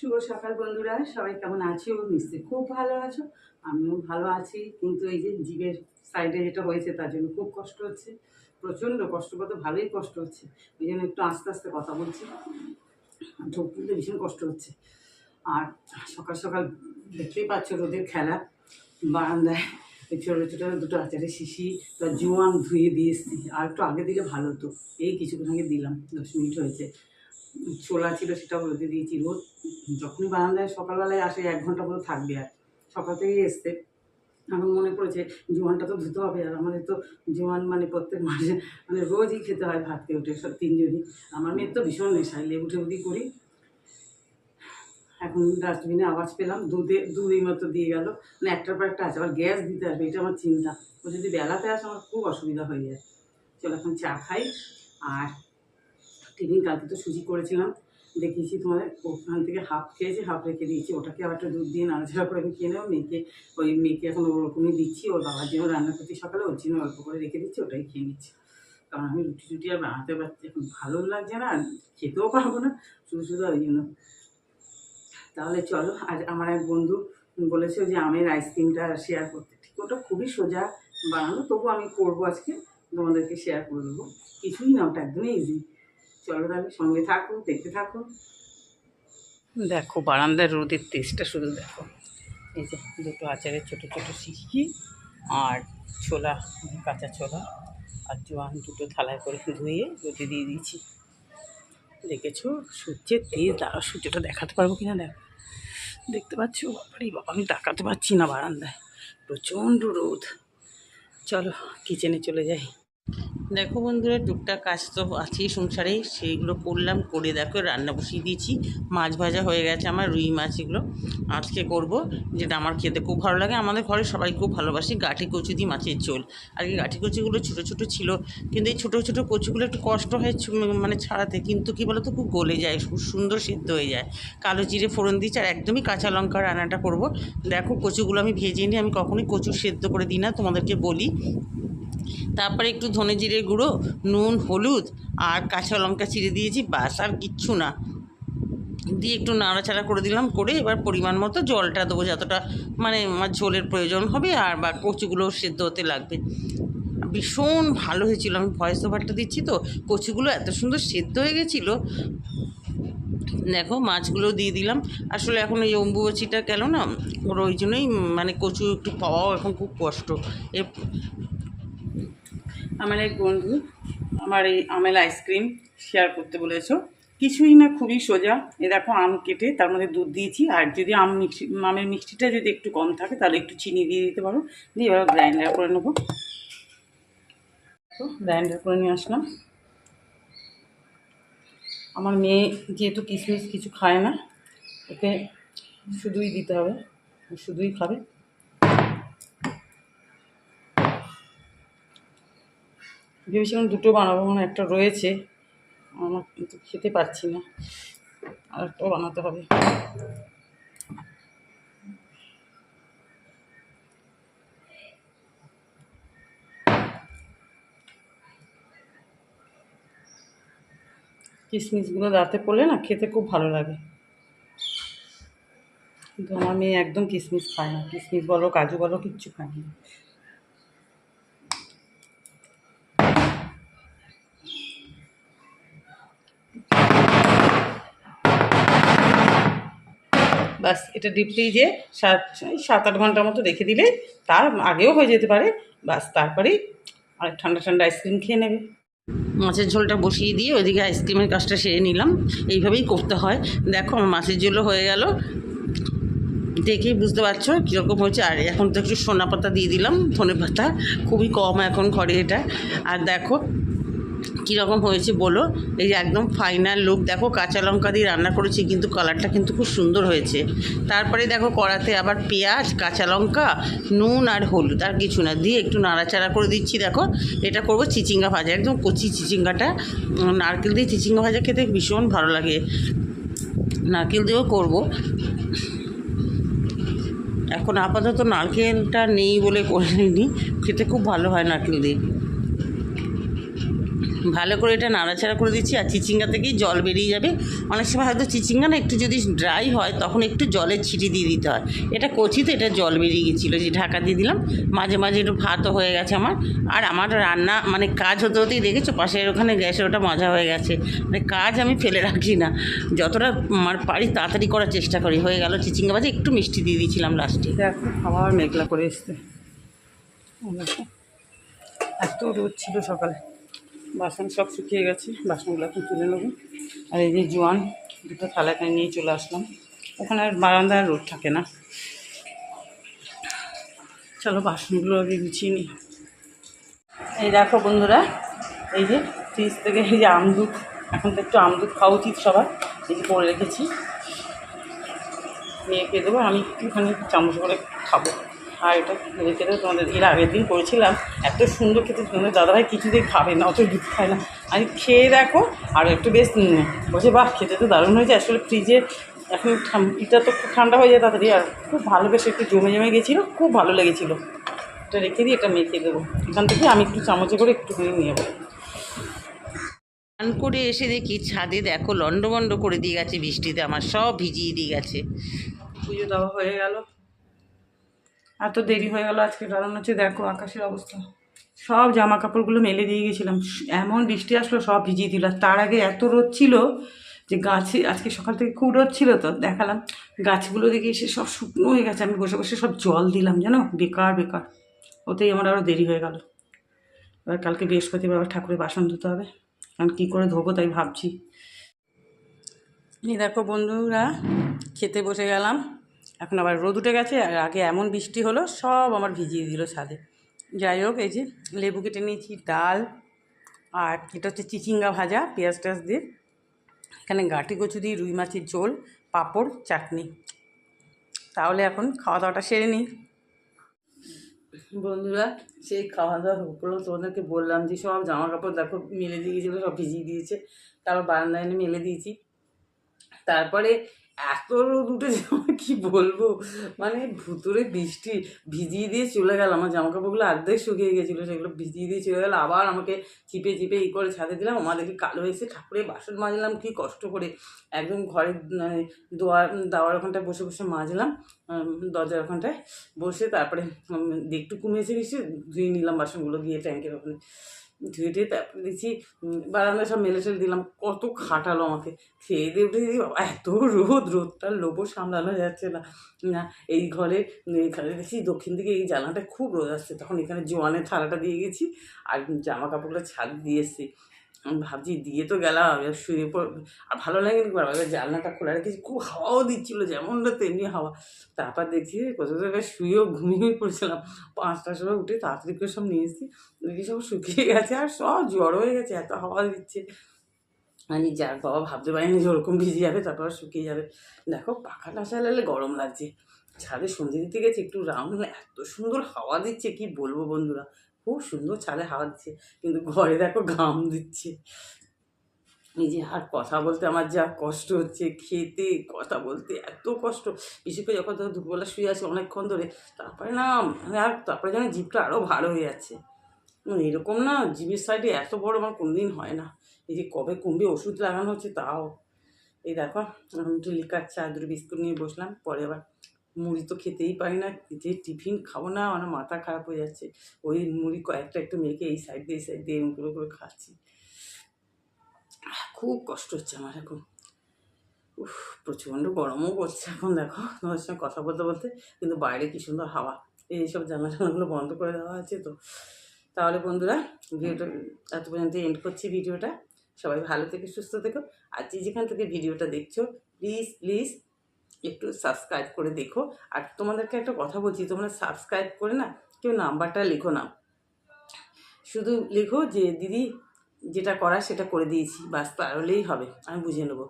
শুভ সকাল বন্ধুরা, সবাই কেমন আছো? নিশ্চয়ই খুব ভালো আছো, আমিও ভালো আছি, কিন্তু এই যে জীবের সাইডে যেটা হয়েছে তার জন্য খুব কষ্ট হচ্ছে, প্রচণ্ড কষ্ট করতে ভালোই কষ্ট হচ্ছে ওই জন্য একটু আস্তে আস্তে কথা বলছি ঢোক তুলতে ভীষণ কষ্ট হচ্ছে, আর সকাল সকাল দেখতেই পাচ্ছ রোদের খেলা, বারান্দায় ওই ছোটো ছোটো দুটো আচারের শিশি, তার জোয়ান ধুয়ে দিয়ে এসছি, আর একটু আগে দিলে ভালো হতো এই কিছুক্ষণ আগে দিলাম, দশ মিনিট হয়েছে ছোলা ছিল সেটাও রোদে দিয়েছি। রোদ যখনই বারান্দায় সকালবেলায় আসে, এক ঘণ্টা মতো থাকবে আর। সকাল থেকেই এসছে। এখন মনে পড়েছে, জোয়ানটা তো ধুতে হবে আর আমাদের তো জোয়ান মানে প্রত্যেক মাসে মানে রোজই খেতে হয় ভাত খেয়ে উঠে সব তিনজনই। আমার মেয়ের তো ভীষণ নেশায় লেবু টেবু দিয়ে করি। এখন ডাস্টবিনে আওয়াজ পেলাম, দুধে, দুধই মতো দিয়ে গেল। মানে একটার পর একটা আছে, আবার গ্যাস দিতে আসবে, এটা আমার চিন্তা। ও যদি বেলাতে আসে, আমার খুব অসুবিধা হয়ে যায়। চলো এখন চা খাই, আর টিফিন কালকে তো সুজি করেছিলাম, দেখিয়েছি তোমাদের, ওখান থেকে হাফ খেয়েছি, হাফ রেখে দিয়েছি, ওটাকে আবার একটা দুধ দিয়ে নাড়াচাড়া করে আমি খেয়ে মেয়েকে, ওই মেয়েকে এখন ওরকমই দিচ্ছি, ওর বাবার জন্য রান্না করছি সকালে, ওর জন্য অল্প করে রেখে দিচ্ছি, ওটাই খেয়ে নিচ্ছি। কারণ আমি রুটি টুটি আর বানাতে পারছি, এখন ভালো লাগছে না, আর খেতেও পারব না, শুধু শুধু ওই জন্য। তাহলে চলো, আর আমার এক বন্ধু বলেছে যে আমের আইসক্রিমটা শেয়ার করতে। ঠিক, ওটা খুবই সোজা বানানো, তবু আমি করব আজকে, তোমাদেরকে শেয়ার করে দেবো। কিছুই না, ওটা একদমই ইজি চলো তাহলে সঙ্গে থাকো দেখতে থাকো দেখো বারান্দার রোদের তেজটা শুধু দেখো। এই যে দুটো আচারের ছোটো ছোটো শিশি আর ছোলা, কাঁচা ছোলা আর জোয়ান দুটো থালায় করে ধুয়ে রোদে দিয়ে দিয়েছি। দেখেছ? সূর্যের তেজ দাঁড়া সূর্যটা দেখাতে পারব কিনা দেখো। দেখতে পাচ্ছ? বাবারে বাবা, আমি তাকাতে পারছি না বারান্দায়। প্রচণ্ড রোদ। চলো কিচেনে চলে যাই। দেখো বন্ধুরা, টুকটাক কাজ তো আছেই সংসারে, সেইগুলো করলাম, করে দেখো রান্না বসিয়ে দিয়েছি। মাছ ভাজা হয়ে গেছে আমার, রুই মাছ এগুলো আজকে করব। যেটা আমার খেতে খুব ভালো লাগে, আমাদের ঘরে সবাই খুব ভালোবাসি গাঠি কচু দিয়ে মাছের ঝোল। আর এই গাঠি কচুগুলো ছোটো ছোটো ছিল, কিন্তু এই ছোটো ছোটো কচুগুলো একটু কষ্ট হয় মানে ছাড়াতে, কিন্তু কী বলতো, খুব গলে যায় খুব সুন্দর সিদ্ধ হয়ে যায়। কালো জিরে ফোড়ন দিচ্ছি আর একদমই কাঁচা লঙ্কা রান্নাটা করব। দেখো কচুগুলো আমি ভেজে নিই, আমি কখনোই কচু সেদ্ধ করে দিই না, তোমাদেরকে বলি। তারপরে একটু ধনে জিরে গুঁড়ো, নুন, হলুদ আর কাঁচা লঙ্কা চিড়ে দিয়েছি, বাস আর কিচ্ছু না। দিয়ে একটু নাড়াচাড়া করে দিলাম, করে এবার পরিমাণ মতো জলটা দেবো, যতটা মানে আমার ঝোলের প্রয়োজন হবে আর বা কচুগুলো সেদ্ধ হতে লাগবে। ভীষণ ভালো হয়েছিল, আমি ভয়েস ওভারটা দিচ্ছি তো, কচুগুলো এত সুন্দর সেদ্ধ হয়ে গেছিল। দেখো মাছগুলো দিয়ে দিলাম, আসলে এখন এই অম্বুবাচিটা গেল না, ওর ওই জন্যই মানে কচু একটু পাওয়াও এখন খুব কষ্ট। এ আমার এক বন্ধু আমার এই আমেল আইসক্রিম শেয়ার করতে বলেছ। কিছুই না, খুবই সোজা। এ দেখো আম কেটে তার মধ্যে দুধ দিয়েছি। আর যদি আম মিষ্টি আমের মিষ্টিটা যদি একটু কম থাকে, তাহলে একটু চিনি দিয়ে দিতে পারো। দিয়ে এবার গ্রাইন্ডার করে নেব। গ্রাইন্ডার করে নিয়ে আসলাম। আমার মেয়ে যেহেতু কিশমিশ কিছু খায় না, ওকে শুধুই দিতে হবে। শুধুই খাবে। ভেবেছিলাম দুটো বানাবো মানে একটা রয়েছে। আমার কিন্তু খেতে পারছি না। আর একটাও বানাতে হবে। কিশমিশগুলো দাঁতে পড়লে না খেতে খুব ভালো লাগে। কিন্তু আমার মেয়ে একদম কিশমিশ খায় না। কিশমিশ বলো, কাজু বলো, কিচ্ছু খায় না। বাস এটা ডিপ ফ্রিজে সাত সাত আট ঘণ্টার মতো রেখে দিলে তার আগেও হয়ে যেতে পারে। বাস তারপরেই আর ঠান্ডা ঠান্ডা আইসক্রিম খেয়ে নেবে। মাছের ঝোলটা বসিয়ে দিয়ে ওইদিকে আইসক্রিমের কাজটা সেরে নিলাম। এইভাবেই করতে হয়। দেখো, আমার মাছের ঝোলও হয়ে গেল। দেখেই বুঝতে পারছ কীরকম হয়েছে। আর এখন তো একটু সোনা পাতা দিয়ে দিলাম ধনে পাতা খুবই কম এখন ঘরে এটা। আর দেখো কীরকম হয়েছে বলো? এই যে একদম ফাইনাল লুক দেখো কাঁচা লঙ্কা দিয়ে রান্না করেছি, কিন্তু কালারটা কিন্তু খুব সুন্দর হয়েছে। তারপরে দেখো কড়াতে আবার পেঁয়াজ, কাঁচা লঙ্কা, নুন আর হলুদ, আর কিছু না। দিয়ে একটু নাড়াচাড়া করে দিচ্ছি, দেখো। এটা করব চিচিঙ্গা ভাজা, একদম কচি চিচিঙ্গাটা। নারকেল দিয়ে চিচিঙ্গা ভাজা খেতে ভীষণ ভালো লাগে। নারকেল দিয়েও করব। এখন আপাতত নারকেলটা নেই বলে করে নিইনি। খেতে খুব ভালো হয় নারকেল দিয়ে। ভালো করে এটা নাড়াচাড়া করে দিচ্ছি আর চিচিঙ্গা থেকেই জল বেরিয়ে যাবে। অনেক সময় হয়তো চিচিঙ্গা না একটু যদি ড্রাই হয় তখন একটু জলের ছিটি দিয়ে দিতে হয়। এটা কচি তো, এটা জল বেরিয়ে গেছিল যে ঢাকা দিয়ে দিলাম। মাঝে মাঝে একটু ভাতও হয়ে গেছে আমার। আর আমার রান্না মানে কাজ হতে হতেই দেখেছ পাশের ওখানে গ্যাসের ওটা মজা হয়ে গেছে। মানে কাজ আমি ফেলে রাখি না। যতটা আমার পারি তাড়াতাড়ি করার চেষ্টা করি। হয়ে গেল চিচিঙ্গা ভাজা, একটু মিষ্টি দিয়ে দিয়েছিলাম লাস্টে আবার মেঘলা করে এসছে। এত রোদ ছিল সকালে। বাসন সব শুকিয়ে গেছে, বাসনগুলো এখন তুলে নেব। আর এই যে জোয়ান, দুটো থালাটা নিয়ে চলে আসলাম। ওখানে আর বারান্দায় রোদ থাকে না। চলো বাসনগুলো আগে গুছিয়ে নিই। এই দেখো বন্ধুরা, এই যে ফ্রিজ থেকে এই যে আমদুধ এখন তো একটু আমদুধ খাওয়া উচিত সবার, এই যে করে রেখেছি। নিয়ে মেয়েকে দেবো আমি একটুখানি চামচ করে খাব। আর এটা রেখে তোমাদের এর আগের দিন করেছিলাম। এত সুন্দর খেতে তোমাদের দাদাভাই কিছুতেই খাবে না অত দুধ খায় না। আমি খেয়ে দেখো আর একটু বেশ বলছে বাহ খেতে তো দারুণ হয়েছে। আসলে ফ্রিজে এখন এটা তো খুব ঠান্ডা হয়ে যায় তাড়াতাড়ি আর খুব ভালো বেশ একটু জমে জমে গেছিল খুব ভালো লেগেছিলো। এটা রেখে দিই এটা মেখে দেবো। এখান থেকে আমি একটু চামচে করে একটুখানি নিয়ে যাব স্নান করে এসে দেখি ছাদে দেখো লন্ডভন্ড করে দিয়ে গেছে বৃষ্টিতে আমার সব ভিজিয়ে দিয়ে গেছে। পুজো দেওয়া হয়ে গেল। এত দেরি হয়ে গেল আজকে, কারণ হচ্ছে দেখো আকাশের অবস্থা। সব জামা কাপড়গুলো মেলে দিয়ে গেছিলাম। এমন বৃষ্টি আসলো, সব ভিজিয়ে দিল। তার আগে এত রোদ ছিল যে গাছে, আজকে সকাল থেকে খুব রোদ ছিল তো, দেখালাম। গাছগুলো দেখে এসে সব শুকনো হয়ে গেছে। আমি বসে বসে সব জল দিলাম, জানো? বেকার বেকার। ওতেই আমার আরও দেরি হয়ে গেল। এবার কালকে বৃহস্পতিবার আবার ঠাকুরের বাসন ধুতে হবে। কারণ কী করে ধোবো তাই ভাবছি। এই দেখো বন্ধুরা, খেতে বসে গেলাম। এখন আবার রোদ উঠে গেছে, আর আগে এমন বৃষ্টি হলো, সব আমার ভিজিয়ে দিল ছাদে। যাই হোক, এই যে লেবু কেটে নিয়েছি, ডাল, আর এটা হচ্ছে চিচিঙ্গা ভাজা, পেঁয়াজ টেয়াজ দিয়ে। এখানে গাঁটি কচু দিয়ে রুই মাছের ঝোল, পাঁপড়, চাটনি। তাহলে এখন খাওয়া দাওয়াটা সেরে নিই। বন্ধুরা, সেই খাওয়া দাওয়া উপরে তোমাদেরকে বললাম যে সব জামা কাপড় দেখো মেলে দিয়ে গেছিল সব ভিজিয়ে দিয়েছে। তারপর বারান্দায় এনে মেলে দিয়েছি। তারপরে এত রোদ উঠেছে আমার কি বলব? মানে ভুতুরে বৃষ্টি, ভিজিয়ে দিয়ে চলে গেল, আমার জামা কাপড়গুলো অর্ধেক শুকিয়ে গেছিল, সেগুলো ভিজিয়ে দিয়ে চলে গেল, আবার আমাকে চিপে চিপে ই করে ছাদে দিলাম আমার দেখি কালো এসে ঠাকুরের বাসন মাজলাম, কি কষ্ট করে। একদম ঘরের মানে দোয়ার, দাওয়ার ওখানটায় বসে বসে মাজলাম দরজার ওখানটায় বসে তারপরে একটু কমেছে বৃষ্টি, ধুয়ে নিলাম বাসনগুলো গিয়ে ট্যাঙ্কের ওখানে। ধুয়ে টুয়ে তারপরে দেখছি বারান্দা বারান্দায় সব মেলে টেলে দিলাম, কত খাটালো আমাকে। খেয়ে দিয়ে উঠে দিদি এত রোদ রোদটার লোভও সামলানো যাচ্ছে না। না, এই ঘরে এখানে দেখছি দক্ষিণ দিকে এই জানলাটা খুব রোদ আসছে। তখন এখানে জোয়ানের থালাটা দিয়ে গেছি, আর জামা কাপড়গুলো ছাদ দিয়ে এসেছি। ভাবছি দিয়ে তো গেলাম এবার শুয়ে পর আর ভালো লাগেনি এবার জানলাটা খোলা রেখেছি, খুব হাওয়াও দিচ্ছিল যেমনটা তেমনি হাওয়া। তারপর দেখছি কোথাও এবার শুয়েও ঘুমিয়ে পড়েছিলাম। পাঁচটার সময় উঠে তাড়াতাড়ি করে সব নিয়ে এসেছি, দেখি সব শুকিয়ে গেছে আর সব জ্বর হয়ে গেছে, এত হাওয়া দিচ্ছে। আমি যার বাবা, ভাবতে পারিনি যে ওরকম ভিজে যাবে, তারপর শুকিয়ে যাবে। দেখো পাখা না চালালে গরম লাগছে। ছাদে সন্ধে দিতে গেছে, একটু রাউন্ড, এত সুন্দর হাওয়া দিচ্ছে, কি বলব বন্ধুরা? খুব সুন্দর ছাদে হাওয়া দিচ্ছে। কিন্তু ঘরে দেখো ঘাম দিচ্ছে। নিজে আর কথা বলতে আমার যা কষ্ট হচ্ছে, খেতে কথা বলতে এত কষ্ট। বিশেষ করে যখন ধরো দুপুরবেলা শুয়ে আছি অনেকক্ষণ ধরে, তারপরে না মানে আর তারপরে যেন জিভটা আরও ভালো হয়ে যাচ্ছে। মানে এরকম না জিভের সাইডে এত বড় আমার কোনদিন হয় না। এই যে কবে কমবে ওষুধ লাগানো হচ্ছে তাও। এই দেখো, আমি একটু লিকার চা দুটো বিস্কুট নিয়ে বসলাম, পরে আবার মুড়ি তো খেতেই পারি না, যে টিফিন খাব না, আমার মাথা খারাপ হয়ে যাচ্ছে। ওই মুড়ি কয়েকটা একটু মেখে এই সাইড দিয়ে, এই সাইড দিয়ে এরকম করে করে খাচ্ছি। খুব কষ্ট হচ্ছে আমার এখন। উফ, প্রচণ্ড গরমও করছে এখন, দেখো। তোমার সঙ্গে কথা বলতে বলতে, কিন্তু বাইরে কি সুন্দর হাওয়া। এইসব জানলা জানাগুলো বন্ধ করে দেওয়া আছে তো। তাহলে বন্ধুরা, ভিডিওটা এত পর্যন্ত এন্ড করছি ভিডিওটা। সবাই ভালো থেকে, সুস্থ থেকো। আর যে যেখান থেকে ভিডিওটা দেখছ প্লিজ প্লিজ একটু সাবস্ক্রাইব করে দেখো। আর তোমাদেরকে একটা কথা বলছি, তোমরা সাবস্ক্রাইব করে না, কেউ নাম্বারটা লিখো না। শুধু লেখো যে, দিদি, যেটা করার সেটা করে দিয়েছি, বাস তাহলেই হবে, আমি বুঝে নেব।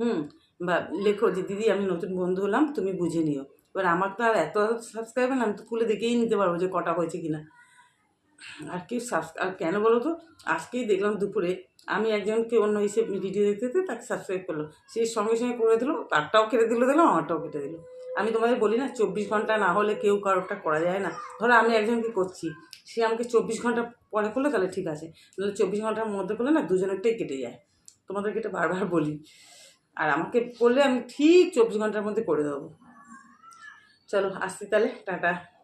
হুম, বা লেখো যে, দিদি, আমি নতুন বন্ধু হলাম, তুমি বুঝে নিও। এবার আমার তো আর এত সাবস্ক্রাইবার না, আমি তো খুলে দেখেই নিতে পারব যে, কটা হয়েছে কিনা। আর সাবস্ক্রাইব আর কেন বলো তো? আজকেই দেখলাম দুপুরে আমি একজনকে অন্য এসে ভিডিও দেখতে দেখতে তাকে সাবস্ক্রাইব করল। সে সঙ্গে সঙ্গে করে দিল, তারটাও কেটে দিল দিলাম আমারটাও কেটে দিল। আমি তোমাদের বলি না, চব্বিশ ঘণ্টা না হলে কেউ কারোরটা করা যায় না। ধরো আমি একজনকে করছি, সে আমাকে চব্বিশ ঘণ্টা পরে করলে, তাহলে ঠিক আছে। নাহলে চব্বিশ ঘণ্টার মধ্যে করলে না দুজনেরটাই কেটে যায়। তোমাদেরকে এটা বারবার বলি। আর আমাকে করলে আমি ঠিক চব্বিশ ঘণ্টার মধ্যে করে দেবো। চলো, আসছি তাহলে, টাটা।